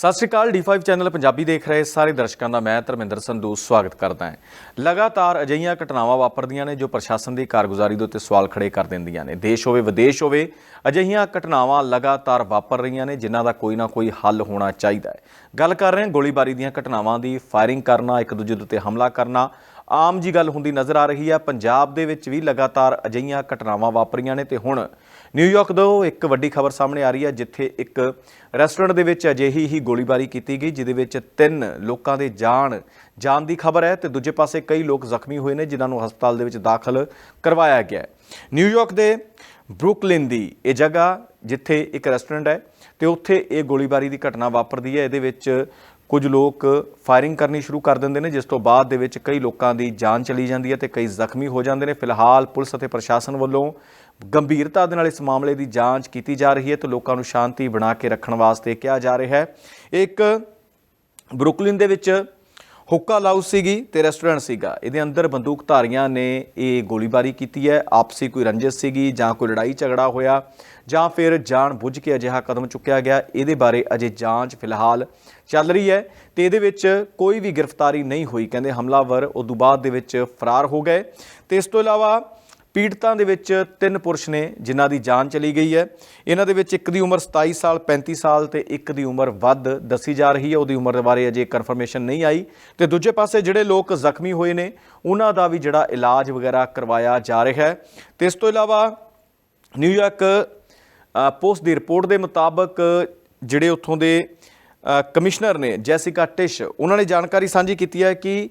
ਸਤਿ ਸ਼੍ਰੀ ਅਕਾਲ D5 channel Punjabi ਦੇਖ ਰਹੇ ਸਾਰੇ ਦਰਸ਼ਕਾਂ ਦਾ ਮੈਂ ਧਰਮਿੰਦਰ ਸੰਧੂ ਸਵਾਗਤ ਕਰਦਾ ਹਾਂ। ਲਗਾਤਾਰ ਅਜਿਹੀਆਂ ਘਟਨਾਵਾਂ ਵਾਪਰਦੀਆਂ ਨੇ ਜੋ ਪ੍ਰਸ਼ਾਸਨ ਦੀ ਕਾਰਗੁਜ਼ਾਰੀ ਦੇ ਉੱਤੇ ਸਵਾਲ ਖੜੇ ਕਰ ਦਿੰਦੀਆਂ ਨੇ। ਦੇਸ਼ ਹੋਵੇ, ਵਿਦੇਸ਼ ਹੋਵੇ, ਅਜਿਹੀਆਂ ਘਟਨਾਵਾਂ ਲਗਾਤਾਰ ਵਾਪਰ ਰਹੀਆਂ ਨੇ, ਜਿਨ੍ਹਾਂ ਦਾ ਕੋਈ ਨਾ ਕੋਈ ਹੱਲ ਹੋਣਾ ਚਾਹੀਦਾ ਹੈ। ਗੱਲ ਕਰ ਰਹੇ ਹਾਂ ਗੋਲੀਬਾਰੀ ਦੀਆਂ ਘਟਨਾਵਾਂ ਦੀ, ਫਾਇਰਿੰਗ ਕਰਨਾ, ਇੱਕ ਦੂਜੇ ਦੇ ਉੱਤੇ ਹਮਲਾ ਕਰਨਾ। ਆਮ ਜੀ ਗੱਲ ਹੁੰਦੀ ਨਜ਼ਰ ਆ ਰਹੀ ਹੈ, ਪੰਜਾਬ ਦੇ ਵਿੱਚ ਵੀ ਲਗਾਤਾਰ ਅਜਿਹੀਆਂ ਘਟਨਾਵਾਂ ਵਾਪਰੀਆਂ ਨੇ ਤੇ ਹੁਣ ਨਿਊਯਾਰਕ ਤੋਂ ਇੱਕ ਵੱਡੀ ਖਬਰ ਸਾਹਮਣੇ ਆ ਰਹੀ ਹੈ, ਜਿੱਥੇ ਇੱਕ ਰੈਸਟੋਰੈਂਟ ਦੇ ਵਿੱਚ ਅਜਿਹੀ ਹੀ ਗੋਲੀਬਾਰੀ ਕੀਤੀ ਗਈ, ਜਿਹਦੇ ਵਿੱਚ ਤਿੰਨ ਲੋਕਾਂ ਦੇ ਜਾਨ ਜਾਨ ਦੀ ਖਬਰ ਹੈ ਤੇ ਦੂਜੇ ਪਾਸੇ ਕਈ ਲੋਕ ਜ਼ਖਮੀ ਹੋਏ ਨੇ, ਜਿਨ੍ਹਾਂ ਨੂੰ ਹਸਪਤਾਲ ਦੇ ਵਿੱਚ ਦਾਖਲ ਕਰਵਾਇਆ ਗਿਆ ਹੈ। ਨਿਊਯਾਰਕ ਦੇ ਬਰੁਕਲਿਨ ਦੀ ਇਹ ਜਗ੍ਹਾ, ਜਿੱਥੇ ਇੱਕ ਰੈਸਟੋਰੈਂਟ ਹੈ, ਤੇ ਉੱਥੇ ਇਹ ਗੋਲੀਬਾਰੀ ਦੀ ਘਟਨਾ ਵਾਪਰਦੀ ਹੈ। ਇਹਦੇ ਵਿੱਚ ਕੁਝ ਲੋਕ ਫਾਇਰਿੰਗ ਕਰਨੀ ਸ਼ੁਰੂ ਕਰ ਦਿੰਦੇ ਨੇ, ਜਿਸ ਤੋਂ ਬਾਅਦ ਦੇ ਵਿੱਚ ਕਈ ਲੋਕਾਂ ਦੀ ਜਾਨ ਚਲੀ ਜਾਂਦੀ ਹੈ ਤੇ ਕਈ ਜ਼ਖਮੀ ਹੋ ਜਾਂਦੇ ਨੇ। ਫਿਲਹਾਲ ਪੁਲਿਸ ਅਤੇ ਪ੍ਰਸ਼ਾਸਨ ਵੱਲੋਂ ਗੰਭੀਰਤਾ ਦੇ ਨਾਲ ਇਸ ਮਾਮਲੇ ਦੀ ਜਾਂਚ ਕੀਤੀ ਜਾ ਰਹੀ ਹੈ ਤੇ ਲੋਕਾਂ ਨੂੰ ਸ਼ਾਂਤੀ ਬਣਾ ਕੇ ਰੱਖਣ ਵਾਸਤੇ ਕਿਹਾ ਜਾ ਰਿਹਾ ਹੈ। ਇੱਕ ਬਰੁਕਲਿਨ ਦੇ ਵਿੱਚ ਹੁੱਕਾ ਲਾਊਸ ਸੀਗੀ ਤੇ ਰੈਸਟੋਰੈਂਟ ਸੀਗਾ। ਇਹਦੇ ਅੰਦਰ ਬੰਦੂਕਧਾਰੀਆਂ ਨੇ ਇਹ ਗੋਲੀਬਾਰੀ ਕੀਤੀ ਹੈ, ਆਪਸੀ ਕੋਈ ਰੰਜਿਸ਼ ਸੀਗੀ ਜਾਂ ਕੋਈ ਲੜਾਈ ਝਗੜਾ ਹੋਇਆ ਜਾਂ ਫਿਰ ਜਾਣ ਬੁੱਝ ਕੇ ਅਜਿਹਾ ਕਦਮ ਚੁੱਕਿਆ ਗਿਆ, ਇਹਦੇ ਬਾਰੇ ਅਜੇ ਜਾਂਚ ਫਿਲਹਾਲ ਚੱਲ ਰਹੀ ਹੈ ਤੇ ਇਹਦੇ ਵਿੱਚ ਕੋਈ ਵੀ ਗ੍ਰਿਫਤਾਰੀ ਨਹੀਂ ਹੋਈ। ਕਹਿੰਦੇ ਹਮਲਾਵਰ ਉਦੋਂ ਬਾਅਦ ਦੇ ਵਿੱਚ ਫਰਾਰ ਹੋ ਗਏ। ਤੇ ਇਸ ਤੋਂ ਇਲਾਵਾ ਪੀੜਤਾਂ ਦੇ ਵਿੱਚ ਤਿੰਨ ਪੁਰਸ਼ ਨੇ, ਜਿਨ੍ਹਾਂ ਦੀ ਜਾਨ ਚਲੀ ਗਈ ਹੈ। ਇਹਨਾਂ ਦੇ ਵਿੱਚ ਇੱਕ ਦੀ ਉਮਰ 27 ਸਾਲ 35 ਸਾਲ ਤੇ ਇੱਕ ਦੀ ਉਮਰ ਵੱਧ ਦੱਸੀ ਜਾ ਰਹੀ ਹੈ। ਉਹਦੀ ਉਮਰ ਦੇ ਬਾਰੇ ਅਜੇ ਕਨਫਰਮੇਸ਼ਨ ਨਹੀਂ ਆਈ। ਤੇ ਦੂਜੇ ਪਾਸੇ ਜਿਹੜੇ ਲੋਕ ਜ਼ਖਮੀ ਹੋਏ ਨੇ, ਉਹਨਾਂ ਦਾ ਵੀ ਜਿਹੜਾ ਇਲਾਜ ਵਗੈਰਾ ਕਰਵਾਇਆ ਜਾ ਰਿਹਾ ਹੈ। ਤੇ ਇਸ ਤੋਂ ਇਲਾਵਾ ਨਿਊਯਾਰਕ ਪੋਸਟ ਦੀ ਰਿਪੋਰਟ ਦੇ ਮੁਤਾਬਕ ਜਿਹੜੇ ਉੱਥੋਂ ਦੇ ਕਮਿਸ਼ਨਰ ਨੇ ਜੈਸਿਕਾ ਟਿਸ਼, ਉਹਨਾਂ ਨੇ ਜਾਣਕਾਰੀ ਸਾਂਝੀ ਕੀਤੀ ਹੈ ਕਿ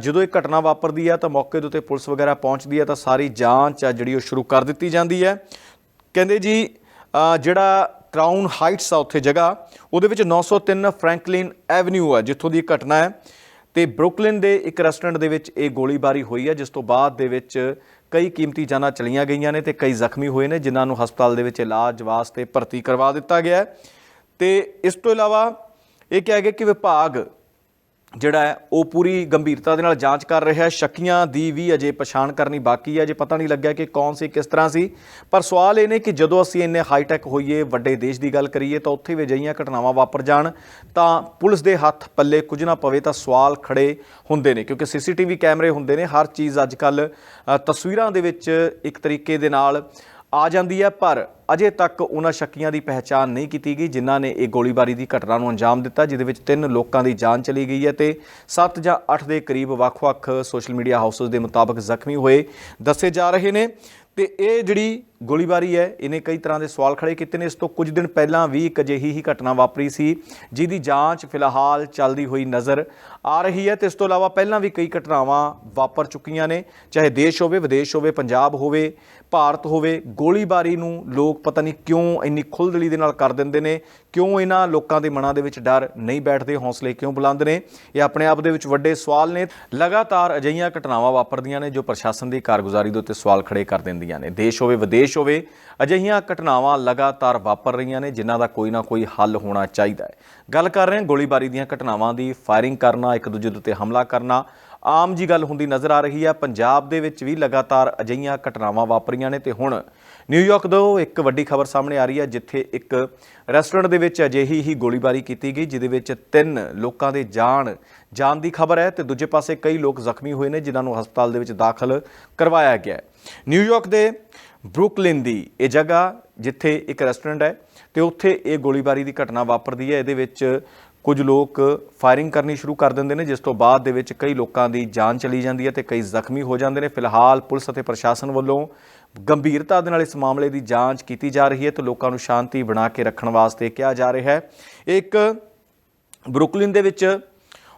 ਜਦੋਂ ਇਹ ਘਟਨਾ ਵਾਪਰਦੀ ਹੈ ਤਾਂ ਮੌਕੇ ਦੇ ਉੱਤੇ ਪੁਲਿਸ ਵਗੈਰਾ ਪਹੁੰਚਦੀ ਹੈ ਤਾਂ ਸਾਰੀ ਜਾਂਚ ਆ ਜਿਹੜੀ ਉਹ ਸ਼ੁਰੂ ਕਰ ਦਿੱਤੀ ਜਾਂਦੀ ਹੈ। ਕਹਿੰਦੇ ਜੀ ਜਿਹੜਾ ਕਰਾਊਨ ਹਾਈਟਸ ਆ ਉੱਥੇ ਜਗ੍ਹਾ, ਉਹਦੇ ਵਿੱਚ 903 ਫ੍ਰੈਂਕਲਿਨ ਐਵਨਿਊ ਆ ਜਿੱਥੋਂ ਦੀ ਘਟਨਾ ਹੈ ਤੇ ਬਰੁਕਲਿਨ ਦੇ ਇੱਕ ਰੈਸਟੋਰੈਂਟ ਦੇ ਵਿੱਚ ਇਹ ਗੋਲੀਬਾਰੀ ਹੋਈ ਹੈ, ਜਿਸ ਤੋਂ ਬਾਅਦ ਦੇ ਵਿੱਚ ਕਈ ਕੀਮਤੀ ਜਾਨਾਂ ਚਲੀਆਂ ਗਈਆਂ ਨੇ ਤੇ ਕਈ ਜ਼ਖਮੀ ਹੋਏ ਨੇ, ਜਿਨ੍ਹਾਂ ਨੂੰ ਹਸਪਤਾਲ ਦੇ ਵਿੱਚ ਇਲਾਜ ਵਾਸਤੇ ਭਰਤੀ ਕਰਵਾ ਦਿੱਤਾ ਗਿਆ ਹੈ। ਤੇ ਇਸ ਤੋਂ ਇਲਾਵਾ ਇਹ ਕਿਹਾ ਗਿਆ ਕਿ ਵਿਭਾਗ ਜਿਹੜਾ ਹੈ, ਉਹ ਪੂਰੀ ਗੰਭੀਰਤਾ ਦੇ ਨਾਲ ਜਾਂਚ ਕਰ ਰਿਹਾ ਹੈ। ਸ਼ੱਕੀਆਂ ਦੀ ਵੀ ਅਜੇ ਪਛਾਣ ਕਰਨੀ ਬਾਕੀ ਹੈ। ਅਜੇ ਪਤਾ ਨਹੀਂ ਲੱਗਿਆ ਕਿ ਕੌਣ ਸੀ, ਕਿਸ ਤਰ੍ਹਾਂ ਸੀ। ਪਰ ਸਵਾਲ ਇਹ ਨੇ ਕਿ ਜਦੋਂ ਅਸੀਂ ਇੰਨੇ ਹਾਈਟੈਕ ਹੋਈਏ, ਵੱਡੇ ਦੇਸ਼ ਦੀ ਗੱਲ ਕਰੀਏ, ਤਾਂ ਉੱਥੇ ਵੀ ਅਜਿਹੀਆਂ ਘਟਨਾਵਾਂ ਵਾਪਰ ਜਾਣ। ਤਾਂ ਪੁਲਿਸ ਦੇ ਹੱਥ ਪੱਲੇ ਕੁਝ ਨਾ ਪਵੇ ਤਾਂ ਸਵਾਲ ਖੜੇ ਹੁੰਦੇ ਨੇ, ਕਿਉਂਕਿ ਸੀਸੀਟੀਵੀ ਕੈਮਰੇ ਹੁੰਦੇ ਨੇ। ਹਰ ਚੀਜ਼ ਅੱਜ ਕੱਲ ਤਸਵੀਰਾਂ ਦੇ ਵਿੱਚ ਇੱਕ ਤਰੀਕੇ ਦੇ ਨਾਲ ਆ ਜਾਂਦੀ ਹੈ, ਪਰ ਅਜੇ ਤੱਕ ਉਹਨਾਂ ਸ਼ੱਕੀਆਂ ਦੀ ਪਹਿਚਾਣ ਨਹੀਂ ਕੀਤੀ ਗਈ, ਜਿਨ੍ਹਾਂ ਨੇ ਇਹ ਗੋਲੀਬਾਰੀ ਦੀ ਘਟਨਾ ਨੂੰ ਅੰਜਾਮ ਦਿੱਤਾ, ਜਿਹਦੇ ਵਿੱਚ ਤਿੰਨ ਲੋਕਾਂ ਦੀ ਜਾਨ ਚਲੀ ਗਈ ਹੈ ਤੇ 7 ਜਾਂ 8 ਦੇ ਕਰੀਬ ਵੱਖ-ਵੱਖ ਸੋਸ਼ਲ ਮੀਡੀਆ ਹਾਊਸਸ ਦੇ ਮੁਤਾਬਕ ਜ਼ਖਮੀ ਹੋਏ ਦੱਸੇ ਜਾ ਰਹੇ ਨੇ। ਤੇ ਇਹ ਜਿਹੜੀ ਗੋਲੀਬਾਰੀ ਹੈ। ਇਹਨੇ ਕਈ ਤਰ੍ਹਾਂ ਦੇ ਸਵਾਲ ਖੜੇ ਕੀਤੇ ਨੇ। ਇਸ ਤੋਂ ਕੁਝ ਦਿਨ ਪਹਿਲਾਂ ਵੀ ਇੱਕ ਅਜਿਹੀ ਹੀ ਘਟਨਾ ਵਾਪਰੀ ਸੀ, ਜਿਹਦੀ ਜਾਂਚ ਫਿਲਹਾਲ ਚੱਲਦੀ ਹੋਈ ਨਜ਼ਰ ਆ ਰਹੀ ਹੈ ਤੇ ਇਸ ਤੋਂ ਇਲਾਵਾ ਪਹਿਲਾਂ ਵੀ ਕਈ ਘਟਨਾਵਾਂ ਵਾਪਰ ਚੁੱਕੀਆਂ ਨੇ। ਚਾਹੇ ਦੇਸ਼ ਹੋਵੇ, ਵਿਦੇਸ਼ ਹੋਵੇ, ਪੰਜਾਬ ਹੋਵੇ, ਭਾਰਤ ਹੋਵੇ, ਗੋਲੀਬਾਰੀ ਨੂੰ ਲੋਕ ਪਤਾ ਨਹੀਂ ਕਿਉਂ ਇੰਨੀ ਖੁੱਲਦਲੀ ਦੇ ਨਾਲ ਕਰ ਦਿੰਦੇ ਨੇ। ਕਿਉਂ ਇਹਨਾਂ ਲੋਕਾਂ ਦੇ ਮਨਾਂ ਦੇ ਵਿੱਚ ਡਰ ਨਹੀਂ ਬੈਠਦੇ? ਹੌਸਲੇ ਕਿਉਂ ਬੁਲੰਦ ਨੇ? ਇਹ ਆਪਣੇ ਆਪ ਦੇ ਵਿੱਚ ਵੱਡੇ ਸਵਾਲ ਨੇ। ਲਗਾਤਾਰ ਅਜਿਹੀਆਂ ਘਟਨਾਵਾਂ ਵਾਪਰਦੀਆਂ ਨੇ, ਜੋ ਪ੍ਰਸ਼ਾਸਨ ਦੀ ਕਾਰਗੁਜ਼ਾਰੀ ਦੇ ਉੱਤੇ ਸਵਾਲ ਖੜੇ ਕਰ ਦਿੰਦੀਆਂ ਨੇ। ਦੇਸ਼ ਹੋਵੇ, ਵਿਦੇਸ਼ ਹੋਵੇ। ਅਜਿਹੀਆਂ ਘਟਨਾਵਾਂ ਲਗਾਤਾਰ ਵਾਪਰ ਰਹੀਆਂ ਨੇ, ਜਿਨ੍ਹਾਂ ਦਾ ਕੋਈ ਨਾ ਕੋਈ ਹੱਲ ਹੋਣਾ ਚਾਹੀਦਾ ਹੈ। ਗੱਲ ਕਰ ਰਹੇ ਹਾਂ ਗੋਲੀਬਾਰੀ ਦੀਆਂ ਘਟਨਾਵਾਂ ਦੀ। ਫਾਇਰਿੰਗ ਕਰਨਾ, ਇੱਕ ਦੂਜੇ ਦੇ ਉੱਤੇ ਹਮਲਾ ਕਰਨਾ, ਆਮ ਜੀ ਗੱਲ ਹੁੰਦੀ ਨਜ਼ਰ ਆ ਰਹੀ ਹੈ। ਪੰਜਾਬ ਦੇ ਵਿੱਚ ਵੀ ਲਗਾਤਾਰ ਅਜਿਹੀਆਂ ਘਟਨਾਵਾਂ ਵਾਪਰੀਆਂ ਨੇ ਤੇ ਹੁਣ ਨਿਊਯਾਰਕ ਤੋਂ ਇੱਕ ਵੱਡੀ ਖਬਰ ਸਾਹਮਣੇ ਆ ਰਹੀ ਹੈ, ਜਿੱਥੇ ਇੱਕ ਰੈਸਟੋਰੈਂਟ ਦੇ ਵਿੱਚ ਅਜਿਹੀ ਹੀ ਗੋਲੀਬਾਰੀ ਕੀਤੀ ਗਈ, ਜਿਹਦੇ ਵਿੱਚ ਤਿੰਨ ਲੋਕਾਂ ਦੇ ਜਾਨ ਜਾਨ ਦੀ ਖਬਰ ਹੈ ਤੇ ਦੂਜੇ ਪਾਸੇ ਕਈ ਲੋਕ ਜ਼ਖਮੀ ਹੋਏ ਨੇ, ਜਿਨ੍ਹਾਂ ਨੂੰ ਹਸਪਤਾਲ ਦੇ ਵਿੱਚ ਦਾਖਲ ਕਰਵਾਇਆ ਗਿਆ ਹੈ। ਨਿਊਯਾਰਕ ਦੇ ਬਰੁਕਲਿਨ ਦੀ ਇਹ ਜਗ੍ਹਾ, ਜਿੱਥੇ ਇੱਕ ਰੈਸਟੋਰੈਂਟ ਹੈ, ਤੇ ਉੱਥੇ ਇਹ ਗੋਲੀਬਾਰੀ ਦੀ ਘਟਨਾ ਵਾਪਰਦੀ ਹੈ। ਇਹਦੇ ਵਿੱਚ ਕੁਝ ਲੋਕ ਫਾਇਰਿੰਗ ਕਰਨੀ ਸ਼ੁਰੂ ਕਰ ਦਿੰਦੇ ਨੇ, ਜਿਸ ਤੋਂ ਬਾਅਦ ਦੇ ਵਿੱਚ ਕਈ ਲੋਕਾਂ ਦੀ ਜਾਨ ਚਲੀ ਜਾਂਦੀ ਹੈ ਤੇ ਕਈ ਜ਼ਖਮੀ ਹੋ ਜਾਂਦੇ ਨੇ। ਫਿਲਹਾਲ ਪੁਲਿਸ ਅਤੇ ਪ੍ਰਸ਼ਾਸਨ ਵੱਲੋਂ ਗੰਭੀਰਤਾ ਦੇ ਨਾਲ ਇਸ ਮਾਮਲੇ ਦੀ ਜਾਂਚ ਕੀਤੀ ਜਾ ਰਹੀ ਹੈ ਤੇ ਲੋਕਾਂ ਨੂੰ ਸ਼ਾਂਤੀ ਬਣਾ ਕੇ ਰੱਖਣ ਵਾਸਤੇ ਕਿਹਾ ਜਾ ਰਿਹਾ ਹੈ। ਇੱਕ ਬਰੁਕਲਿਨ ਦੇ ਵਿੱਚ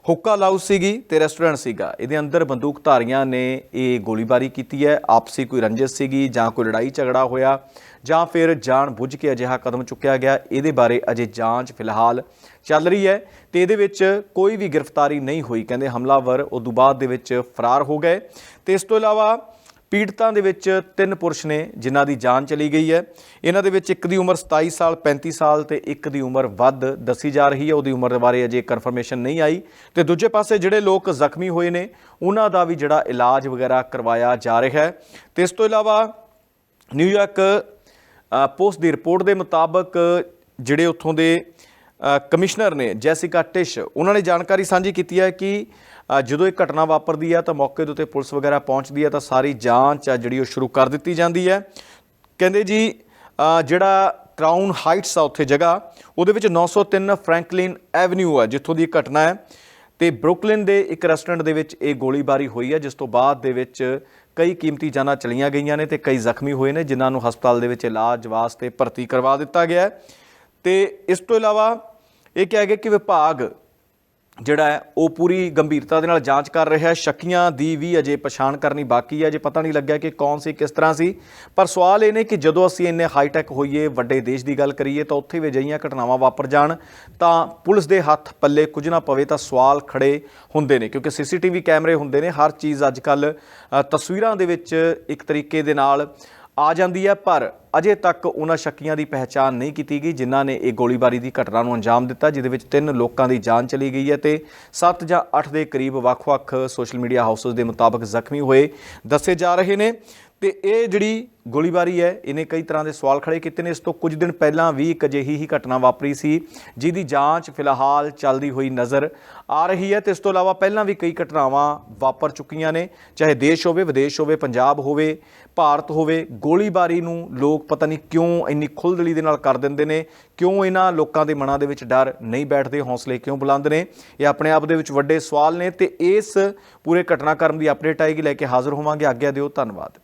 ਹੁੱਕਾ ਲਾਊਸ ਸੀਗੀ ਤੇ ਰੈਸਟੋਰੈਂਟ ਸੀਗਾ। ਇਹਦੇ ਅੰਦਰ ਬੰਦੂਕਧਾਰੀਆਂ ਨੇ ਇਹ ਗੋਲੀਬਾਰੀ ਕੀਤੀ ਹੈ, ਆਪਸੀ ਕੋਈ ਰੰਜਿਸ਼ ਸੀਗੀ ਜਾਂ ਕੋਈ ਲੜਾਈ ਝਗੜਾ ਹੋਇਆ ਜਾਂ ਫਿਰ ਜਾਣ ਬੁੱਝ ਕੇ ਅਜਿਹਾ ਕਦਮ ਚੁੱਕਿਆ ਗਿਆ, ਇਹਦੇ ਬਾਰੇ ਅਜੇ ਜਾਂਚ ਫਿਲਹਾਲ ਚੱਲ ਰਹੀ ਹੈ ਤੇ ਇਹਦੇ ਵਿੱਚ ਕੋਈ ਵੀ ਗ੍ਰਿਫਤਾਰੀ ਨਹੀਂ ਹੋਈ। ਕਹਿੰਦੇ ਹਮਲਾਵਰ ਉਦੋਂ ਬਾਅਦ ਦੇ ਵਿੱਚ ਫਰਾਰ ਹੋ ਗਏ। ਤੇ ਇਸ ਤੋਂ ਇਲਾਵਾ ਪੀੜਤਾਂ ਦੇ ਵਿੱਚ ਤਿੰਨ ਪੁਰਸ਼ ਨੇ, ਜਿਨ੍ਹਾਂ ਦੀ ਜਾਨ ਚਲੀ ਗਈ ਹੈ। ਇਹਨਾਂ ਦੇ ਵਿੱਚ ਇੱਕ ਦੀ ਉਮਰ 27 ਸਾਲ 35 ਸਾਲ ਤੇ ਇੱਕ ਦੀ ਉਮਰ ਵੱਧ ਦੱਸੀ ਜਾ ਰਹੀ ਹੈ। ਉਹਦੀ ਉਮਰ ਦੇ ਬਾਰੇ ਅਜੇ ਕਨਫਰਮੇਸ਼ਨ ਨਹੀਂ ਆਈ। ਤੇ ਦੂਜੇ ਪਾਸੇ ਜਿਹੜੇ ਲੋਕ ਜ਼ਖਮੀ ਹੋਏ ਨੇ, ਉਹਨਾਂ ਦਾ ਵੀ ਜਿਹੜਾ ਇਲਾਜ ਵਗੈਰਾ ਕਰਵਾਇਆ ਜਾ ਰਿਹਾ ਹੈ। ਤੇ ਇਸ ਤੋਂ ਇਲਾਵਾ ਨਿਊਯਾਰਕ ਪੋਸਟ ਦੀ ਰਿਪੋਰਟ ਦੇ ਮੁਤਾਬਕ ਜਿਹੜੇ ਉੱਥੋਂ ਦੇ ਕਮਿਸ਼ਨਰ ਨੇ ਜੈਸਿਕਾ ਟਿਸ਼, ਉਹਨਾਂ ਨੇ ਜਾਣਕਾਰੀ ਸਾਂਝੀ ਕੀਤੀ ਹੈ ਕਿ ਜਦੋਂ ਇਹ ਘਟਨਾ ਵਾਪਰਦੀ ਹੈ ਤਾਂ ਮੌਕੇ ਦੇ ਉੱਤੇ ਪੁਲਿਸ ਵਗੈਰਾ ਪਹੁੰਚਦੀ ਹੈ ਤਾਂ ਸਾਰੀ ਜਾਂਚ ਆ ਜਿਹੜੀ ਉਹ ਸ਼ੁਰੂ ਕਰ ਦਿੱਤੀ ਜਾਂਦੀ ਹੈ। ਕਹਿੰਦੇ ਜੀ ਜਿਹੜਾ ਕਰਾਊਨ ਹਾਈਟਸ ਆ ਉੱਥੇ ਜਗ੍ਹਾ, ਉਹਦੇ ਵਿੱਚ 903 ਫ੍ਰੈਂਕਲਿਨ ਐਵਨਿਊ ਹੈ ਜਿੱਥੋਂ ਦੀ ਇਹ ਘਟਨਾ ਹੈ। ਤੇ ਬਰੁਕਲਿਨ ਦੇ ਇੱਕ ਰੈਸਟੋਰੈਂਟ ਦੇ ਵਿੱਚ ਇਹ ਗੋਲੀਬਾਰੀ ਹੋਈ ਹੈ, ਜਿਸ ਤੋਂ ਬਾਅਦ ਦੇ ਵਿੱਚ ਕਈ ਕੀਮਤੀ ਜਾਨਾਂ ਚਲੀਆਂ ਗਈਆਂ ਨੇ ਤੇ ਕਈ ਜ਼ਖਮੀ ਹੋਏ ਨੇ, ਜਿਨ੍ਹਾਂ ਨੂੰ ਹਸਪਤਾਲ ਦੇ ਵਿੱਚ ਇਲਾਜ ਵਾਸਤੇ ਭਰਤੀ ਕਰਵਾ ਦਿੱਤਾ ਗਿਆ ਹੈ। ਤੇ ਇਸ ਤੋਂ ਇਲਾਵਾ ਇਹ ਕਿਹਾ ਗਿਆ ਕਿ ਵਿਭਾਗ ਜਿਹੜਾ ਹੈ, ਉਹ ਪੂਰੀ ਗੰਭੀਰਤਾ ਦੇ ਨਾਲ ਜਾਂਚ ਕਰ ਰਿਹਾ ਹੈ। ਸ਼ੱਕੀਆਂ ਦੀ ਵੀ ਅਜੇ ਪਛਾਣ ਕਰਨੀ ਬਾਕੀ ਹੈ। ਅਜੇ ਪਤਾ ਨਹੀਂ ਲੱਗਿਆ ਕਿ ਕੌਣ ਸੀ, ਕਿਸ ਤਰ੍ਹਾਂ ਸੀ। ਪਰ ਸਵਾਲ ਇਹ ਨੇ ਕਿ ਜਦੋਂ ਅਸੀਂ ਇੰਨੇ ਹਾਈਟੈਕ ਹੋਈਏ, ਵੱਡੇ ਦੇਸ਼ ਦੀ ਗੱਲ ਕਰੀਏ, ਤਾਂ ਉੱਥੇ ਵੀ ਅਜਿਹੀਆਂ ਘਟਨਾਵਾਂ ਵਾਪਰ ਜਾਣ। ਤਾਂ ਪੁਲਿਸ ਦੇ ਹੱਥ ਪੱਲੇ ਕੁਝ ਨਾ ਪਵੇ ਤਾਂ ਸਵਾਲ ਖੜੇ ਹੁੰਦੇ ਨੇ, ਕਿਉਂਕਿ ਸੀਸੀਟੀਵੀ ਕੈਮਰੇ ਹੁੰਦੇ ਨੇ। ਹਰ ਚੀਜ਼ ਅੱਜ ਕੱਲ ਤਸਵੀਰਾਂ ਦੇ ਵਿੱਚ ਇੱਕ ਤਰੀਕੇ ਦੇ ਨਾਲ ਆ ਜਾਂਦੀ ਹੈ, ਪਰ ਅਜੇ ਤੱਕ ਉਹਨਾਂ ਸ਼ੱਕੀਆਂ ਦੀ ਪਹਿਚਾਣ ਨਹੀਂ ਕੀਤੀ ਗਈ, ਜਿਨ੍ਹਾਂ ਨੇ ਇਹ ਗੋਲੀਬਾਰੀ ਦੀ ਘਟਨਾ ਨੂੰ ਅੰਜਾਮ ਦਿੱਤਾ, ਜਿਹਦੇ ਵਿੱਚ ਤਿੰਨ ਲੋਕਾਂ ਦੀ ਜਾਨ ਚਲੀ ਗਈ ਹੈ ਤੇ 7 ਜਾਂ 8 ਦੇ ਕਰੀਬ ਵੱਖ-ਵੱਖ ਸੋਸ਼ਲ ਮੀਡੀਆ ਹਾਊਸਸ ਦੇ ਮੁਤਾਬਕ ਜ਼ਖਮੀ ਹੋਏ ਦੱਸੇ ਜਾ ਰਹੇ ਨੇ। ਤੇ ਇਹ ਜਿਹੜੀ ਗੋਲੀਬਾਰੀ ਹੈ, ਇਹਨੇ ਕਈ ਤਰ੍ਹਾਂ ਦੇ ਸਵਾਲ ਖੜੇ ਕੀਤੇ ਨੇ। ਇਸ ਤੋਂ ਕੁਝ ਦਿਨ ਪਹਿਲਾਂ ਵੀ ਇੱਕ ਅਜਿਹੀ ਹੀ ਘਟਨਾ ਵਾਪਰੀ ਸੀ, ਜਿਹਦੀ ਜਾਂਚ ਫਿਲਹਾਲ ਚੱਲਦੀ ਹੋਈ ਨਜ਼ਰ ਆ ਰਹੀ ਹੈ ਤੇ ਇਸ ਤੋਂ ਇਲਾਵਾ ਪਹਿਲਾਂ ਵੀ ਕਈ ਘਟਨਾਵਾਂ ਵਾਪਰ ਚੁੱਕੀਆਂ ਨੇ, ਚਾਹੇ ਦੇਸ਼ ਹੋਵੇ, ਵਿਦੇਸ਼ ਹੋਵੇ, ਪੰਜਾਬ ਹੋਵੇ, ਭਾਰਤ ਹੋਵੇ। ਗੋਲੀਬਾਰੀ ਨੂੰ ਲੋਕ ਪਤਾ ਨਹੀਂ ਕਿਉਂ ਇੰਨੀ ਖੁੱਲਦਲੀ ਦੇ ਨਾਲ ਕਰ ਦਿੰਦੇ ਨੇ, ਕਿਉਂ ਇਹਨਾਂ ਲੋਕਾਂ ਦੇ ਮਨਾਂ ਦੇ ਵਿੱਚ ਡਰ ਨਹੀਂ ਬੈਠਦੇ, ਹੌਸਲੇ ਕਿਉਂ ਬੁਲੰਦ ਨੇ? ਇਹ ਆਪਣੇ ਆਪ ਦੇ ਵਿੱਚ ਵੱਡੇ ਸਵਾਲ ਨੇ ਤੇ ਇਸ ਪੂਰੇ ਘਟਨਾਕ੍ਰਮ ਦੀ ਅਪਡੇਟ ਆਏਗੀ, ਲੈ ਕੇ ਹਾਜ਼ਰ ਹੋਵਾਂਗੇ। ਆਗਿਆ ਦਿਓ, ਧੰਨਵਾਦ।